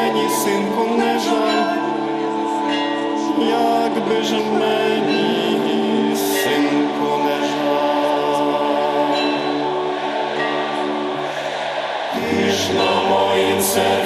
мені, синку, не жаль, якби ж мені, синку, не жаль. Ти ж моїм серцю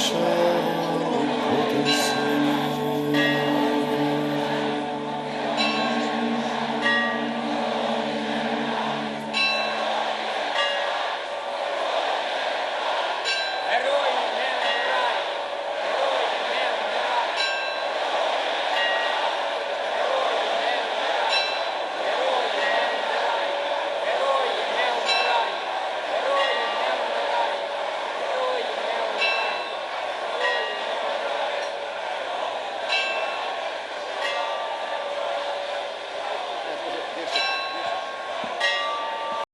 shame.